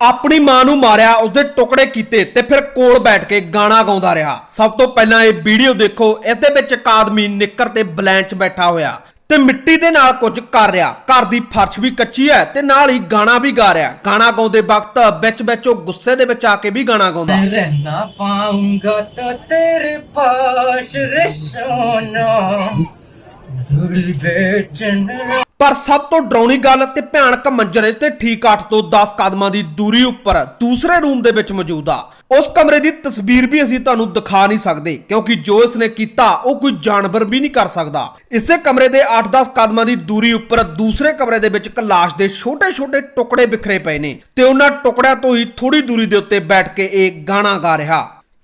ਆਪਣੀ ਮਾਂ ਨੂੰ ਮਾਰਿਆ, ਉਸਦੇ ਟੁਕੜੇ ਕੀਤੇ ਤੇ ਫਿਰ ਕੋਲ ਬੈਠ ਕੇ ਗਾਣਾ ਗਾਉਂਦਾ ਰਿਹਾ। ਸਭ ਤੋਂ ਪਹਿਲਾਂ ਇਹ ਵੀਡੀਓ ਦੇਖੋ ਇਸ ਦੇ ਵਿੱਚ ਇੱਕ ਆਦਮੀ ਨਿੱਕਰ ਤੇ ਬਲੈਂਚ ਬੈਠਾ ਹੋਇਆ ਤੇ ਮਿੱਟੀ ਦੇ ਨਾਲ ਕੁਝ ਕਰ ਰਿਹਾ। ਘਰ ਦੀ ਫਰਸ਼ ਵੀ ਕੱਚੀ ਹੈ ਤੇ ਨਾਲ ਹੀ ਗਾਣਾ ਵੀ ਗਾ ਰਿਹਾ। ਗਾਣਾ ਗਾਉਂਦੇ ਵਕਤ ਵਿੱਚ ਵਿੱਚ ਉਹ ਗੁੱਸੇ ਦੇ ਵਿੱਚ ਆ ਕੇ ਵੀ ਗਾਣਾ ਗਾਉਂਦਾ। ਪਰ ਸਭ ਤੋਂ ਡਰਾਉਣੀ ਗੱਲ ਤੇ ਭਿਆਨਕ ਮੰਜ਼ਰ ਇਸ ਤੇ ਠੀਕ 8 ਤੋਂ 10 ਕਦਮਾਂ ਦੀ ਦੂਰੀ ਉੱਪਰ ਦੂਸਰੇ ਰੂਮ ਦੇ ਵਿੱਚ ਮੌਜੂਦ ਆ। ਉਸ ਕਮਰੇ ਦੀ ਤਸਵੀਰ ਵੀ ਅਸੀਂ ਤੁਹਾਨੂੰ ਦਿਖਾ ਨਹੀਂ ਸਕਦੇ, ਕਿਉਂਕਿ ਜੋ ਇਸਨੇ ਕੀਤਾ, ਉਹ ਕੋਈ ਜਾਨਵਰ ਵੀ ਨਹੀਂ ਕਰ ਸਕਦਾ। ਇਸੇ ਕਮਰੇ ਦੇ 8-10 ਕਦਮਾਂ ਦੀ ਦੂਰੀ ਉੱਪਰ ਦੂਸਰੇ ਕਮਰੇ ਦੇ ਵਿੱਚ ਇੱਕ ਲਾਸ਼ ਦੇ ਛੋਟੇ-ਛੋਟੇ ਟੁਕੜੇ ਬਿਖਰੇ ਪਏ ਨੇ ਤੇ ਉਹਨਾਂ ਟੁਕੜਿਆਂ ਤੋਂ ਹੀ ਥੋੜੀ ਦੂਰੀ ਦੇ ਉੱਤੇ ਬੈਠ ਕੇ ਇਹ ਗਾਣਾ ਗਾ ਰਿਹਾ।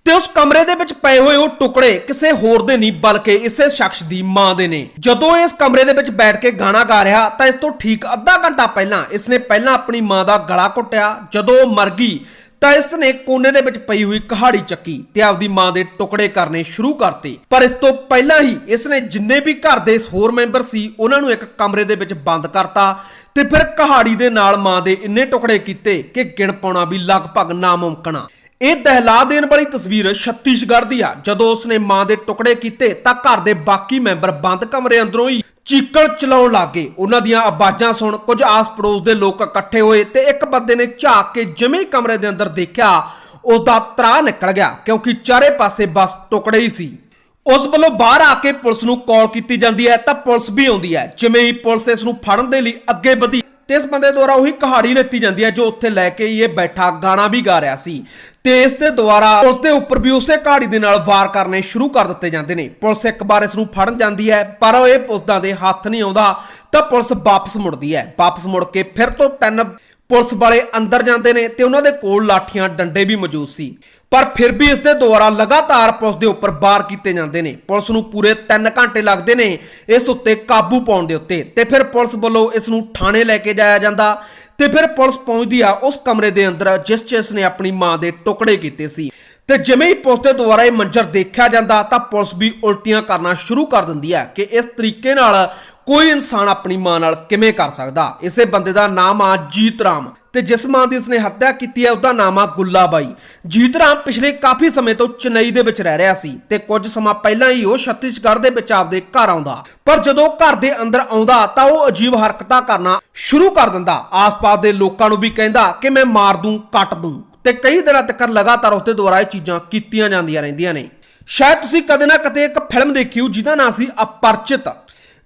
ਤੇ ਉਸ ਕਮਰੇ ਦੇ ਵਿੱਚ ਪਏ ਹੋਏ ਉਹ ਟੁਕੜੇ ਕਿਸੇ ਹੋਰ ਦੇ ਨਹੀਂ, ਬਲਕਿ ਇਸੇ ਸ਼ਖਸ ਦੀ ਮਾਂ ਦੇ ਨੇ। ਜਦੋਂ ਇਸ ਕਮਰੇ ਦੇ ਵਿੱਚ ਬੈਠ ਕੇ ਗਾਣਾ ਗਾ ਰਿਹਾ, ਤਾਂ ਇਸ ਤੋਂ ਠੀਕ ਅੱਧਾ ਘੰਟਾ ਪਹਿਲਾਂ ਇਸਨੇ ਪਹਿਲਾਂ ਆਪਣੀ ਮਾਂ ਦਾ ਗਲਾ ਘੁੱਟਿਆ। ਜਦੋਂ ਉਹ ਮਰ ਗਈ, ਤਾਂ ਇਸ ਨੇ ਕੋਨੇ ਦੇ ਵਿੱਚ ਪਈ ਹੋਈ ਕਹਾੜੀ ਚੱਕੀ ਤੇ ਆਪਦੀ ਮਾਂ ਦੇ ਟੁਕੜੇ ਕਰਨੇ ਸ਼ੁਰੂ ਕਰਤੇ। ਪਰ ਇਸ ਤੋਂ ਪਹਿਲਾਂ ਹੀ ਇਸ ਨੇ ਜਿੰਨੇ ਵੀ ਘਰ ਦੇ ਹੋਰ ਮੈਂਬਰ ਸੀ, ਉਹਨਾਂ ਨੂੰ ਇੱਕ ਕਮਰੇ ਦੇ ਵਿੱਚ ਬੰਦ ਕਰਤਾ ਤੇ ਫਿਰ ਕਹਾੜੀ ਦੇ ਨਾਲ ਮਾਂ ਦੇ ਇੰਨੇ ਟੁਕੜੇ ਕੀਤੇ ਕਿ ਗਿਣ ਪਾਉਣਾ ਵੀ ਲਗਭਗ ਨਾਮੁਮਕਨ ਆ। ਇਹ ਦਹਿਲਾ ਦੇਣ ਵਾਲੀ ਤਸਵੀਰ ਛੱਤੀਸਗੜ੍ਹ ਦੀ ਆ। ਜਦੋਂ ਉਸਨੇ ਮਾਂ ਦੇ ਟੁਕੜੇ ਕੀਤੇ ਤਾਂ ਘਰ ਦੇ ਬਾਕੀ ਮੈਂਬਰ ਬੰਦ ਕਮਰੇ ਅੰਦਰੋਂ ਹੀ ਚੀਕਣ ਚਲਾਉਣ ਲੱਗੇ ਉਹਨਾਂ ਦੀਆਂ ਆਵਾਜ਼ਾਂ ਸੁਣ ਕੁਝ ਆਸ-ਪੜੋਸ ਦੇ ਲੋਕ ਇਕੱਠੇ ਹੋਏ ਤੇ ਇੱਕ ਬੰਦੇ ਨੇ ਝਾਕ ਕੇ ਜਿਵੇਂ ਕਮਰੇ ਦੇ ਅੰਦਰ ਦੇਖਿਆ ਉਸ ਦਾ ਤਰਾ ਨਿਕਲ ਗਿਆ ਕਿਉਂਕਿ ਚਾਰੇ ਪਾਸੇ ਬਸ ਟੁਕੜੇ ਹੀ ਸੀ। ਉਸ ਵੱਲੋਂ ਬਾਹਰ ਆ ਕੇ ਪੁਲਿਸ ਨੂੰ ਕਾਲ ਕੀਤੀ ਜਾਂਦੀ ਹੈ ਤਾਂ ਪੁਲਿਸ ਵੀ ਆਉਂਦੀ ਹੈ। ਜਿਵੇਂ ਹੀ ਪੁਲਿਸ ਇਸ ਨੂੰ ਫੜਨ ਦੇ ਲਈ ਅੱਗੇ ਵਧੀ ਤੇ ਇਸ ਬੰਦੇ ਦੁਆਰਾ ਉਹੀ ਕਹਾੜੀ ਲੈਤੀ ਜਾਂਦੀ ਹੈ ਜੋ ਉੱਥੇ ਲੈ ਕੇ ਇਹ ਬੈਠਾ ਗਾਣਾ ਵੀ ਗਾ ਰਿਹਾ ਸੀ। ਤੇ ਇਸ ਦੇ ਦੁਆਰਾ ਉਸ ਦੇ ਉੱਪਰ ਵੀ ਉਸੇ ਕਹਾੜੀ ਦੇ ਨਾਲ ਵਾਰ ਕਰਨੇ ਸ਼ੁਰੂ ਕਰ ਦਿੱਤੇ ਜਾਂਦੇ ਨੇ। ਪੁਲਿਸ ਇੱਕ ਵਾਰ ਇਸ ਨੂੰ ਫੜਨ ਜਾਂਦੀ ਹੈ, ਪਰ ਉਹ ਇਹ ਪੁਲਿਸਾਂ ਦੇ ਹੱਥ ਨਹੀਂ ਆਉਂਦਾ, ਤਾਂ ਪੁਲਿਸ ਵਾਪਸ ਮੁੜਦੀ ਹੈ। ਵਾਪਸ ਮੁੜ ਕੇ ਫਿਰ ਤੋਂ ਤਿੰਨ ਪੁਲਿਸ ਵਾਲੇ ਅੰਦਰ ਜਾਂਦੇ ਨੇ ਤੇ ਉਹਨਾਂ ਦੇ ਕੋਲ ਲਾਠੀਆਂ, ਡੰਡੇ ਵੀ ਮੌਜੂਦ ਸੀ। ਪਰ ਫਿਰ ਵੀ ਇਸ ਦੇ ਦੁਆਰਾ ਲਗਾਤਾਰ ਪੁਲਿਸ ਦੇ ਉੱਪਰ ਵਾਰ ਕੀਤੇ ਜਾਂਦੇ ਨੇ। ਪੁਲਿਸ ਨੂੰ ਪੂਰੇ 3 ਘੰਟੇ ਲੱਗਦੇ ਨੇ ਇਸ ਉੱਤੇ ਕਾਬੂ ਪਾਉਣ ਦੇ ਉੱਤੇ। ਤੇ ਫਿਰ ਪੁਲਿਸ ਵੱਲੋਂ ਇਸ ਨੂੰ ਥਾਣੇ ਲੈ ਕੇ ਜਾਇਆ ਜਾਂਦਾ। ਤੇ ਫਿਰ ਪੁਲਿਸ ਪਹੁੰਚਦੀ ਆ ਉਸ ਕਮਰੇ ਦੇ ਅੰਦਰ, ਜਿਸ 'ਚ ਇਸ ਨੇ ਆਪਣੀ ਮਾਂ ਦੇ ਟੁਕੜੇ ਕੀਤੇ ਸੀ। ਤੇ ਜਿਵੇਂ ਹੀ ਪੁਲਿਸ ਦੇ ਦੁਆਰਾ ਇਹ ਮੰਜ਼ਰ ਦੇਖਿਆ ਜਾਂਦਾ, ਤਾਂ ਪੁਲਿਸ ਵੀ ਉਲਟੀਆਂ ਕਰਨਾ ਸ਼ੁਰੂ ਕਰ ਦਿੰਦੀ ਹੈ ਕਿ ਇਸ ਤਰੀਕੇ ਨਾਲ ਕੋਈ ਇਨਸਾਨ ਆਪਣੀ ਮਾਂ ਨਾਲ ਕਿਵੇਂ ਕਰ ਸਕਦਾ? ਇਸੇ ਬੰਦੇ ਦਾ ਨਾਮ ਆ ਜੀਤ ਰਾਮ ਤੇ ਜਿਸ ਮਾਂ ਦੀ ਇਸਨੇ ਹੱਤਿਆ ਕੀਤੀ ਹੈ ਉਹਦਾ ਨਾਮ ਆ ਗੁੱਲਾਬਾਈ ਜੀਤ ਰਾਮ ਪਿਛਲੇ ਕਾਫੀ ਸਮੇਂ ਤੋਂ ਚੇਨਈ ਦੇ ਵਿੱਚ ਰਹਿ ਰਿਹਾ ਸੀ ਤੇ ਕੁਝ ਸਮਾਂ ਪਹਿਲਾਂ ਹੀ ਉਹ ਛੱਤੀਸਗੜ੍ਹ ਦੇ ਵਿੱਚ ਆਪਦੇ ਘਰ ਆਉਂਦਾ। ਪਰ ਜਦੋਂ ਘਰ ਦੇ ਅੰਦਰ ਆਉਂਦਾ, ਤਾਂ ਉਹ ਅਜੀਬ ਹਰਕਤਾਂ ਕਰਨਾ ਸ਼ੁਰੂ ਕਰ ਦਿੰਦਾ। ਆਸ-ਪਾਸ ਦੇ ਲੋਕਾਂ ਨੂੰ ਵੀ ਕਹਿੰਦਾ ਕਿ ਮੈਂ ਮਾਰ ਦੂੰ, ਕੱਟ ਦੂੰ। ਤੇ ਕਈ ਦਿਨਾਂ ਤੱਕ ਲਗਾਤਾਰ ਉਸਦੇ ਦੁਆਰਾ ਇਹ ਚੀਜ਼ਾਂ ਕੀਤੀਆਂ ਜਾਂਦੀਆਂ ਰਹਿੰਦੀਆਂ ਨੇ। ਸ਼ਾਇਦ ਤੁਸੀਂ ਕਦੇ ਨਾ ਕਦੇ ਇੱਕ ਫਿਲਮ ਦੇਖੀ ਹੋ ਜਿਹਦਾ ਨਾਂ ਸੀ ਅਪਰਚਿਤ,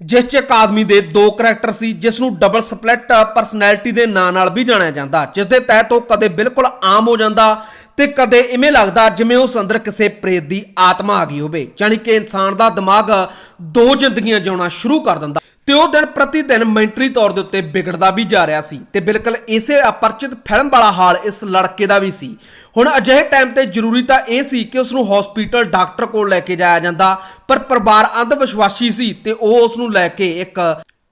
ਜਿਸ 'ਚ ਇੱਕ ਆਦਮੀ ਦੇ ਦੋ ਕਰੈਕਟਰ ਸੀ, ਜਿਸ ਨੂੰ ਡਬਲ ਸਪਲਿਟ ਪਰਸਨੈਲਿਟੀ ਦੇ ਨਾਂ ਨਾਲ ਵੀ ਜਾਣਿਆ ਜਾਂਦਾ, ਜਿਸ ਦੇ ਤਹਿਤ ਉਹ ਕਦੇ ਬਿਲਕੁਲ ਆਮ ਹੋ ਜਾਂਦਾ ਤੇ ਕਦੇ ਇਵੇਂ ਲੱਗਦਾ ਜਿਵੇਂ ਉਸ ਅੰਦਰ ਕਿਸੇ ਪ੍ਰੇਤ ਦੀ ਆਤਮਾ ਆ ਗਈ ਹੋਵੇ ਯਾਨੀ ਕਿ ਇਨਸਾਨ ਦਾ ਦਿਮਾਗ ਦੋ ਜ਼ਿੰਦਗੀਆਂ ਜਿਉਣਾ ਸ਼ੁਰੂ ਕਰ ਦਿੰਦਾ। ਤੇ ਉਹ ਦਿਨ ਪ੍ਰਤੀ ਦਿਨ ਮੈਂਟਰੀ ਤੌਰ ਦੇ ਉੱਤੇ ਵਿਗੜਦਾ ਵੀ ਜਾ ਰਿਹਾ ਸੀ ਤੇ ਬਿਲਕੁਲ ਇਸੇ ਅਪਰਚਿਤ ਫਿਲਮ ਵਾਲਾ ਹਾਲ ਇਸ ਲੜਕੇ ਦਾ ਵੀ ਸੀ। ਹੁਣ ਅਜਿਹੇ ਟਾਈਮ ਤੇ ਜ਼ਰੂਰੀ ਤਾਂ ਇਹ ਸੀ ਕਿ ਉਸ ਨੂੰ ਹਸਪੀਟਲ ਡਾਕਟਰ ਕੋਲ ਲੈ ਕੇ ਜਾਇਆ ਜਾਂਦਾ, ਪਰ ਪਰਿਵਾਰ ਅੰਧ ਵਿਸ਼ਵਾਸੀ ਸੀ ਤੇ ਉਹ ਉਸ ਨੂੰ ਲੈ ਕੇ ਇੱਕ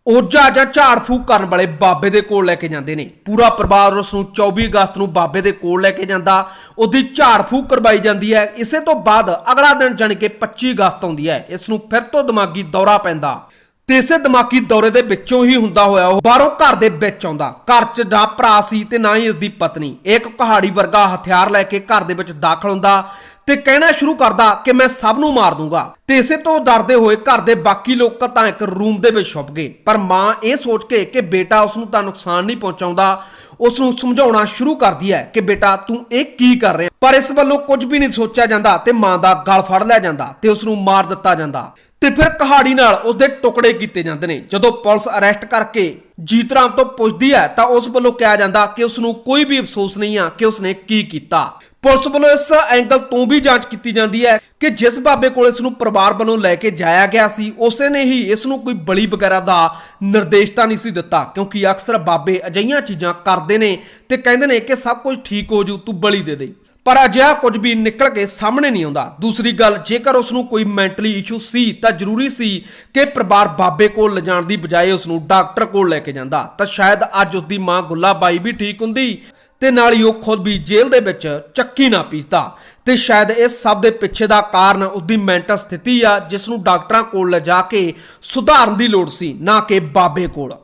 ਓਝਾ ਜਾਂ ਝਾੜ ਫੂਕ ਕਰਨ ਵਾਲੇ ਬਾਬੇ ਦੇ ਕੋਲ ਲੈ ਕੇ ਜਾਂਦੇ ਨੇ। ਪੂਰਾ ਪਰਿਵਾਰ ਉਸ ਨੂੰ 24 ਅਗਸਤ ਨੂੰ ਬਾਬੇ ਦੇ ਕੋਲ ਲੈ ਕੇ ਜਾਂਦਾ। ਉਹਦੀ ਝਾੜ ਫੂਕ ਕਰਵਾਈ ਜਾਂਦੀ ਹੈ। ਇਸੇ ਤੋਂ ਬਾਅਦ ਅਗਲਾ ਦਿਨ ਜਾਣੀ ਕਿ 25 ਅਗਸਤ ਆਉਂਦੀ ਹੈ। ਇਸ ਨੂੰ ਫਿਰ ਤੋਂ ਦਿਮਾਗੀ ਦੌਰਾ ਪੈਂਦਾ। ਤੇ ਇਸੇ ਦਿਮਾਗੀ ਦੌਰੇ ਦੇ ਵਿੱਚੋਂ ਹੀ ਹੁੰਦਾ ਹੋਇਆ ਉਹ ਬਾਹਰੋਂ ਘਰ ਦੇ ਵਿੱਚ ਆਉਂਦਾ। ਘਰ 'ਚ ਨਾ ਭਰਾ ਸੀ ਤੇ ਨਾ ਹੀ ਇਸ ਦੀ ਪਤਨੀ। ਇੱਕ ਕਹਾੜੀ ਵਰਗਾ ਹਥਿਆਰ ਲੈ ਕੇ ਘਰ ਦੇ ਵਿੱਚ ਦਾਖਲ ਹੁੰਦਾ। ਤੇ ਕਹਿਣਾ ਸ਼ੁਰੂ ਕਰਦਾ ਕਿ ਮੈਂ ਸਭ ਨੂੰ ਮਾਰ ਦੂੰਗਾ। ਤੇ ਇਸੇ ਤੋਂ ਡਰਦੇ ਹੋਏ ਘਰ ਦੇ ਬਾਕੀ ਲੋਕ ਤਾਂ ਇੱਕ ਰੂਮ ਦੇ ਵਿੱਚ ਛੁਪ ਗਏ। ਪਰ ਮਾਂ ਇਹ ਸੋਚ ਕੇ ਕਿ ਬੇਟਾ ਉਸ ਨੂੰ ਤਾਂ ਨੁਕਸਾਨ ਨਹੀਂ ਪਹੁੰਚਾਉਂਦਾ ਉਸ ਨੂੰ ਸਮਝਾਉਣਾ ਸ਼ੁਰੂ ਕਰਦੀ ਹੈ ਕਿ ਬੇਟਾ ਤੂੰ ਇਹ ਕੀ ਕਰ ਰਿਹਾ? ਪਰ ਇਸ ਵੱਲੋਂ ਕੁਝ ਵੀ ਨਹੀਂ ਸੋਚਿਆ ਜਾਂਦਾ ਤੇ ਮਾਂ ਦਾ ਗਲ ਫੜ ਲਿਆ ਜਾਂਦਾ ਤੇ ਉਸ ਨੂੰ ਮਾਰ ਦਿੱਤਾ ਜਾਂਦਾ। ਤੇ ਫਿਰ ਕਹਾੜੀ ਨਾਲ ਉਸਦੇ ਟੁਕੜੇ ਕੀਤੇ ਜਾਂਦੇ ਨੇ। ਜਦੋਂ ਪੁਲਿਸ ਅਰੈਸਟ ਕਰਕੇ ਜੀਤ ਰਾਮ ਤੋਂ ਪੁੱਛਦੀ ਹੈ ਤਾਂ ਉਸ ਵੱਲੋਂ ਕਿਹਾ ਜਾਂਦਾ ਕਿ ਉਸ ਨੂੰ ਕੋਈ ਵੀ ਅਫਸੋਸ ਨਹੀਂ ਆ ਕਿ ਉਸਨੇ ਕੀ ਕੀਤਾ। ਪੁਲਿਸ ਵੱਲੋਂ ਇਸ ਐਂਗਲ ਤੋਂ ਵੀ ਜਾਂਚ ਕੀਤੀ ਜਾਂਦੀ ਹੈ ਕਿ ਜਿਸ ਬਾਬੇ ਕੋਲ ਇਸ ਨੂੰ ਪਰਿਵਾਰ ਵੱਲੋਂ ਲੈ ਕੇ ਜਾਇਆ ਗਿਆ ਸੀ, ਉਸੇ ਨੇ ਹੀ ਇਸ ਨੂੰ ਕੋਈ ਬਲੀ ਵਗੈਰਾ ਦਾ ਨਿਰਦੇਸ਼ ਤਾਂ ਨਹੀਂ ਸੀ ਦਿੱਤਾ ਕਿਉਂਕਿ ਅਕਸਰ ਬਾਬੇ ਅਜਈਆਂ ਚੀਜ਼ਾਂ ਕਰਦੇ ਨੇ ਤੇ ਕਹਿੰਦੇ ਨੇ ਕਿ ਸਭ ਕੁਝ ਠੀਕ ਹੋ ਜੂ, ਤੂੰ ਬਲੀ ਦੇ ਦੇ। ਪਰ ਅਜਿਹਾ ਕੁਝ ਵੀ ਨਿਕਲ ਕੇ ਸਾਹਮਣੇ ਨਹੀਂ ਆਉਂਦਾ। ਦੂਸਰੀ ਗੱਲ, ਜੇਕਰ ਉਸ ਨੂੰ ਕੋਈ ਮੈਂਟਲੀ ਇਸ਼ੂ ਸੀ, ਤਾਂ ਜ਼ਰੂਰੀ ਸੀ ਕਿ ਪਰਿਵਾਰ ਬਾਬੇ ਕੋਲ ਲਿਜਾਣ ਦੀ ਬਜਾਏ ਉਸ ਨੂੰ ਡਾਕਟਰ ਕੋਲ ਲੈ ਕੇ ਜਾਂਦਾ। ਤਾਂ ਸ਼ਾਇਦ ਅੱਜ ਉਸ ਦੀ ਮਾਂ ਗੁੱਲਾਬਾਈ ਵੀ ਠੀਕ ਹੁੰਦੀ ਤੇ ਨਾਲ ਹੀ ਉਹ ਖੁਦ ਵੀ ਜੇਲ੍ਹ ਦੇ ਵਿੱਚ ਚੱਕੀ ਨਾ ਪੀਸਦਾ। ਤੇ ਸ਼ਾਇਦ ਇਸ ਸਭ ਦੇ ਪਿੱਛੇ ਦਾ ਕਾਰਨ ਉਸ ਦੀ ਮੈਂਟਲ ਸਥਿਤੀ ਆ ਜਿਸ ਨੂੰ ਡਾਕਟਰਾਂ ਕੋਲ ਲਿਜਾ ਕੇ ਸੁਧਾਰਨ ਦੀ ਲੋੜ ਸੀ, ਨਾ ਕਿ ਬਾਬੇ ਕੋਲ।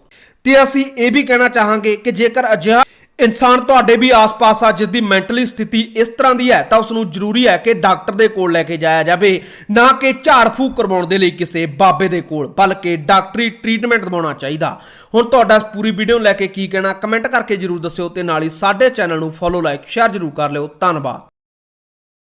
ਤੇ ਅਸੀਂ ਇਹ ਵੀ ਕਹਿਣਾ ਚਾਹਾਂਗੇ ਕਿ ਜੇਕਰ ਅਜਿਹਾ ਇਨਸਾਨ ਤੁਹਾਡੇ ਵੀ ਆਸ-ਪਾਸ ਆ ਜਿਸ ਦੀ ਮੈਂਟਲੀ ਸਥਿਤੀ ਇਸ ਤਰ੍ਹਾਂ ਦੀ ਹੈ, ਤਾਂ ਉਸ ਨੂੰ ਜ਼ਰੂਰੀ ਹੈ ਕਿ ਡਾਕਟਰ ਦੇ ਕੋਲ ਲੈ ਕੇ ਜਾਇਆ ਜਾਵੇ, ਨਾ ਕਿ ਝਾੜ ਫੂਕ ਕਰਵਾਉਣ ਦੇ ਲਈ ਕਿਸੇ ਬਾਬੇ ਦੇ ਕੋਲ, ਬਲਕਿ ਡਾਕਟਰੀ ਟ੍ਰੀਟਮੈਂਟ ਦਿਵਾਉਣਾ ਚਾਹੀਦਾ। ਹੁਣ ਤੁਹਾਡਾ ਪੂਰੀ ਵੀਡੀਓ ਨੂੰ ਲੈ ਕੇ ਕੀ ਕਹਿਣਾ, ਕਮੈਂਟ ਕਰਕੇ ਜਰੂਰ ਦੱਸਿਓ ਤੇ ਨਾਲ ਹੀ ਸਾਡੇ ਚੈਨਲ ਨੂੰ ਫੋਲੋ, ਲਾਈਕ, ਸ਼ੇਅਰ ਜਰੂਰ ਕਰ ਲਿਓ। ਧੰਨਵਾਦ।